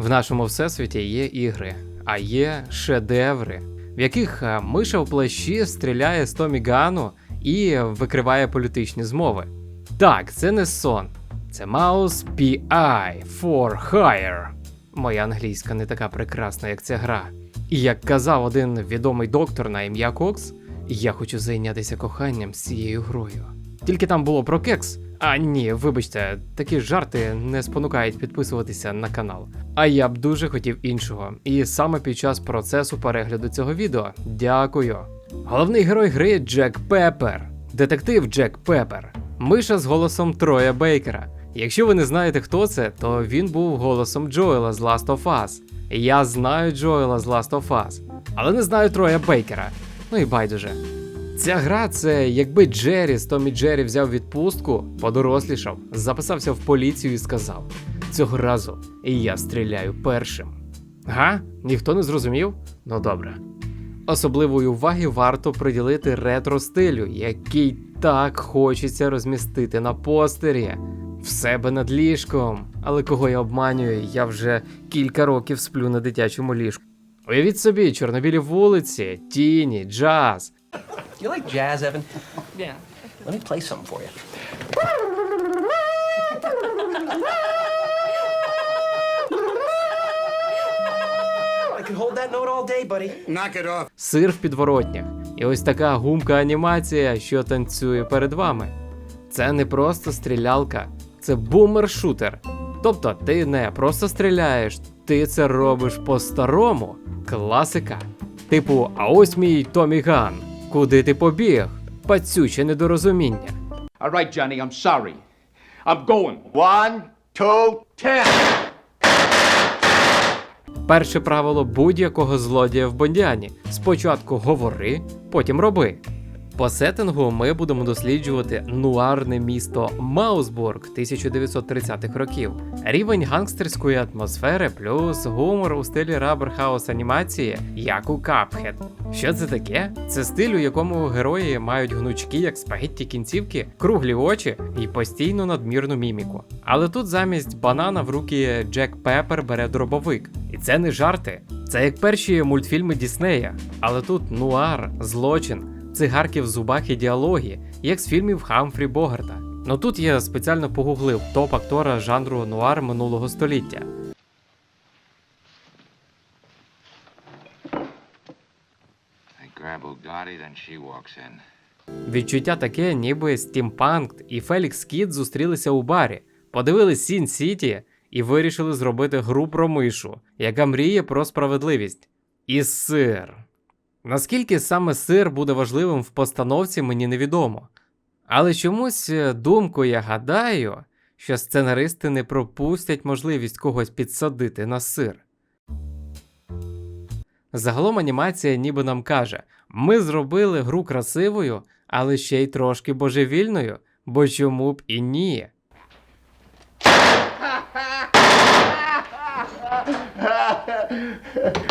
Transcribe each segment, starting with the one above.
В нашому всесвіті є ігри, а є шедеври, в яких е, миша в плащі стріляє з Томігану і викриває політичні змови. Так, це не сон, це Mouse PI for Hire. Моя англійська не така прекрасна, як ця гра. І як казав один відомий доктор на ім'я Кокс, я хочу зайнятися коханням з цією грою. Тільки там було про кекс. А ні, вибачте, такі жарти не спонукають підписуватися на канал. А я б дуже хотів іншого. І саме під час процесу перегляду цього відео. Дякую. Головний герой гри Джек Пеппер. Детектив Джек Пеппер. Миша з голосом Троя Бейкера. Якщо ви не знаєте, хто це, то він був голосом Джоела з Last of Us. Я знаю Джоела з Last of Us, але не знаю Троя Бейкера. Ну і байдуже. Ця гра це якби Джері з Томі Джері взяв відпустку, подорослішав, записався в поліцію і сказав: цього разу я стріляю першим. Га? Ніхто не зрозумів? Ну добре. Особливої уваги варто приділити ретро стилю, який так хочеться розмістити на постері. В себе над ліжком. Але кого я обманюю, я вже кілька років сплю на дитячому ліжку. Уявіть собі, чорнобілі вулиці, тіні, джаз. You like jazz, Evan? Yeah. Let me play something for you. I could hold that note all day, buddy. Knock it off. сир в підворотнях. І ось така гумка анімація, що танцює перед вами. Це не просто стрілялка, це бумер-шутер. Тобто ти не просто стріляєш, ти це робиш по-старому. Класика. Типу, а ось мій Томі Ган. Куди ти побіг? Пацюче недорозуміння. All right, Johnny, I'm sorry. I'm going. One, two, ten. Перше правило будь-якого злодія в Бондіані: спочатку говори, потім роби. По сеттингу ми будемо досліджувати нуарне місто Маусбург 1930-х років, рівень гангстерської атмосфери плюс гумор у стилі House анімації, як у Cuphead. Що це таке? Це стиль, у якому герої мають гнучки, як спагетті кінцівки, круглі очі і постійну надмірну міміку. Але тут замість банана в руки Джек Пеппер бере дробовик. І це не жарти. Це як перші мультфільми Діснея. Але тут нуар, злочин, цигарки в зубах і діалоги, як з фільмів Хамфрі Богарта. Ну тут я спеціально погуглив топ актора жанру нуар минулого століття. I grab Bugatti, then she walks in. Відчуття таке, ніби Стімпанк і Фелікс Кіт зустрілися у барі, подивились Сін Сіті і вирішили зробити гру про мишу, яка мріє про справедливість. І сир. Наскільки саме сир буде важливим в постановці, мені невідомо. Але чомусь е, думку я гадаю, що сценаристи не пропустять можливість когось підсадити на сир. Загалом анімація ніби нам каже: ми зробили гру красивою, але ще й трошки божевільною, бо чому б і ні.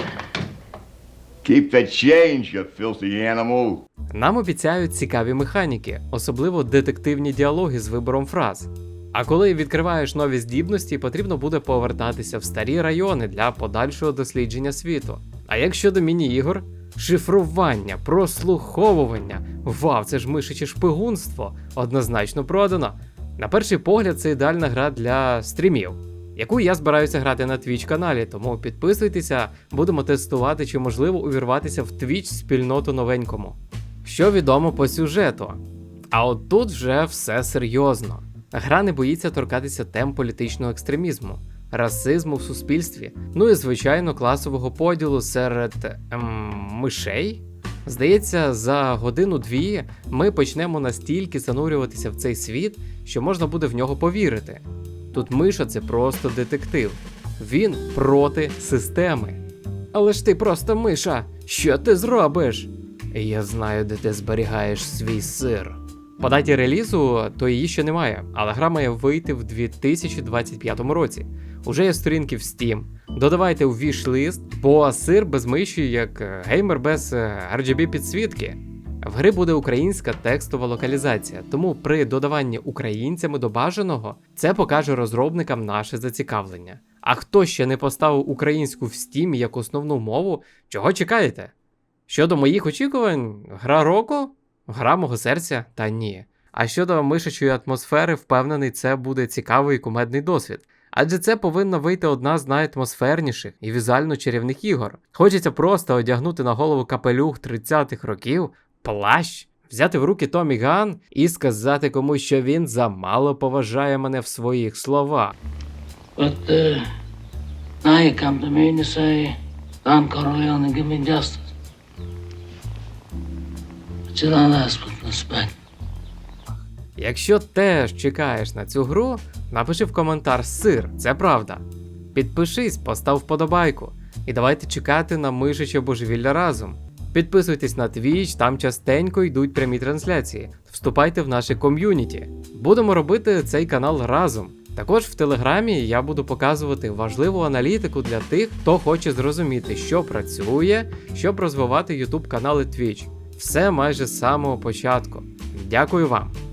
Keep the change, you filthy animal. Нам обіцяють цікаві механіки, особливо детективні діалоги з вибором фраз. А коли відкриваєш нові здібності, потрібно буде повертатися в старі райони для подальшого дослідження світу. А як щодо міні-ігор, шифрування, прослуховування, вау, це ж мишиче шпигунство, однозначно продано. На перший погляд, це ідеальна гра для стрімів, яку я збираюся грати на Twitch каналі, тому підписуйтеся, будемо тестувати, чи можливо увірватися в Twitch спільноту новенькому. Що відомо по сюжету? А от тут вже все серйозно. Гра не боїться торкатися тем політичного екстремізму, расизму в суспільстві, ну і звичайно класового поділу серед ем, мишей. Здається, за годину-дві ми почнемо настільки занурюватися в цей світ, що можна буде в нього повірити. Тут миша це просто детектив. Він проти системи. Але ж ти просто миша. Що ти зробиш? Я знаю, де ти зберігаєш свій сир. По даті релізу, то її ще немає, але гра має вийти в 2025 році. Уже є сторінки в Steam. Додавайте у віш-лист, бо сир без миші, як е, геймер без е, RGB підсвітки. В гри буде українська текстова локалізація, тому при додаванні українцями до бажаного це покаже розробникам наше зацікавлення. А хто ще не поставив українську в Steam як основну мову, чого чекаєте? Щодо моїх очікувань, гра року, гра мого серця та ні. А щодо мишачої атмосфери, впевнений, це буде цікавий і кумедний досвід. Адже це повинна вийти одна з найатмосферніших і візуально чарівних ігор. Хочеться просто одягнути на голову капелюх 30-х років, плащ, взяти в руки Томі Ган і сказати комусь, що він замало поважає мене в своїх словах. But uh, now you come to me and you say, Don Corleone, give me justice. But you don't ask with respect. Якщо теж чекаєш на цю гру, напиши в коментар сир, це правда. Підпишись, постав вподобайку. І давайте чекати на мишаче божевілля разом. Підписуйтесь на Twitch, там частенько йдуть прямі трансляції. Вступайте в наше ком'юніті. Будемо робити цей канал разом. Також в телеграмі я буду показувати важливу аналітику для тих, хто хоче зрозуміти, що працює, щоб розвивати YouTube канали Twitch. Все майже з самого початку. Дякую вам!